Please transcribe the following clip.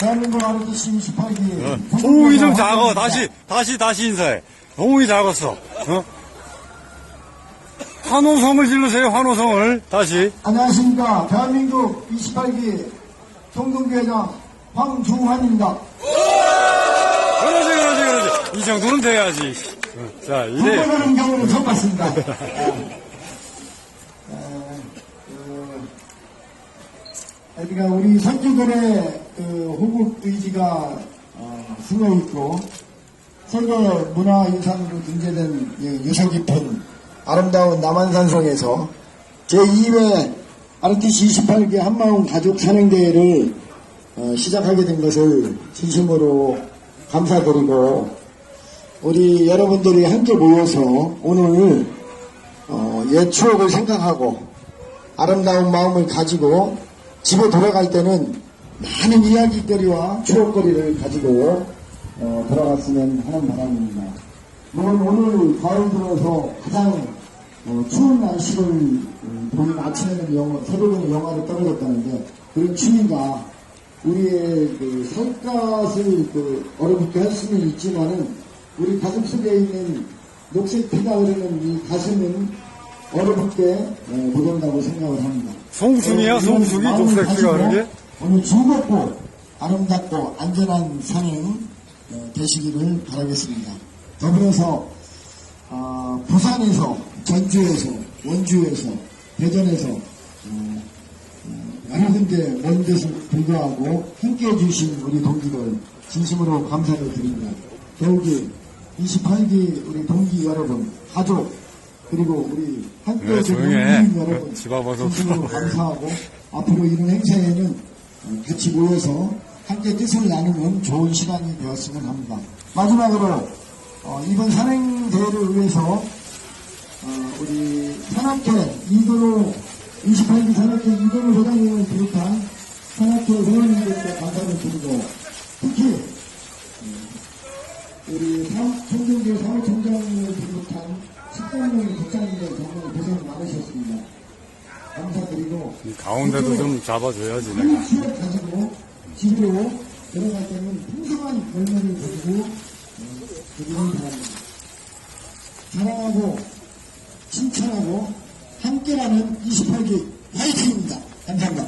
대한민국 ROTC 28기. 동욱이 좀 작어. 다시, 다시, 다시 인사해. 동욱이 작았어. 어? 환호성을 질러세요, 환호성을. 다시. 안녕하십니까. 대한민국 28기 총동교회장 황중환입니다. 그러지, 그러지, 그러지. 이 정도는 돼야지. 어, 자, 이래. 불러가는 경우는 처음 봤습니다. 어, 그러니까 우리 선주들의 그 호국 의지가 어, 숨어 있고 세계 문화 유산으로 등재된 이 유서 깊은 아름다운 남한산성에서 제2회 RTC 28개 한마음 가족 산행대회를 어, 시작하게 된 것을 진심으로 감사드리고 우리 여러분들이 함께 모여서 오늘 어, 옛 추억을 생각하고 아름다운 마음을 가지고 집에 돌아갈 때는 많은 이야기거리와 추억거리를 가지고 어, 돌아갔으면 하는 바람입니다. 물론 오늘 가을 들어서 가장 어, 추운 날씨를 음, 보는 아침에는 영하, 새벽에는 영하로 떨어졌다는데 그런 추위가 우리의 그 살갗을 그 얼어붙게 할 수는 있지만은 우리 가슴 속에 있는 녹색 피가 흐르는 이 가슴은 얼어붙게 어, 못한다고 생각을 합니다. 송순이야, 어, 송순이? 이런 녹색 피가 흐르게? 오늘 즐겁고 아름답고 안전한 산행 어, 되시기를 바라겠습니다. 더불어서 어, 부산에서 전주에서 원주에서 대전에서 어, 어, 군데 먼 데서 불구하고 함께해 주신 우리 동기들 진심으로 감사를 드립니다. 더욱이 28기 우리 동기 여러분, 가족 그리고 우리 함께해 네, 해. 국민 여러분 집. 진심으로 감사하고 앞으로 이런 행사에는 어, 같이 모여서 함께 뜻을 나누는 좋은 시간이 되었으면 합니다. 마지막으로 어, 이번 산행대회를 위해서 어, 우리 산악회 이근호 28기 산악회 이근호 소장님을 비롯한 산악회 회원님들께 감사를 드리고 특히 음, 우리 청정교 사무총장님을 비롯한 10명의 국장님들 정말 고생 많으셨습니다. 감사드리고 이 가운데도 좀 잡아줘야지, 내가. 큰 추억 가지고 집으로 들어갈 때는 풍성한 열매를 가지고 어, 드리는 바랍니다. 사랑하고 칭찬하고 함께라는 28기 화이팅입니다. 감사합니다.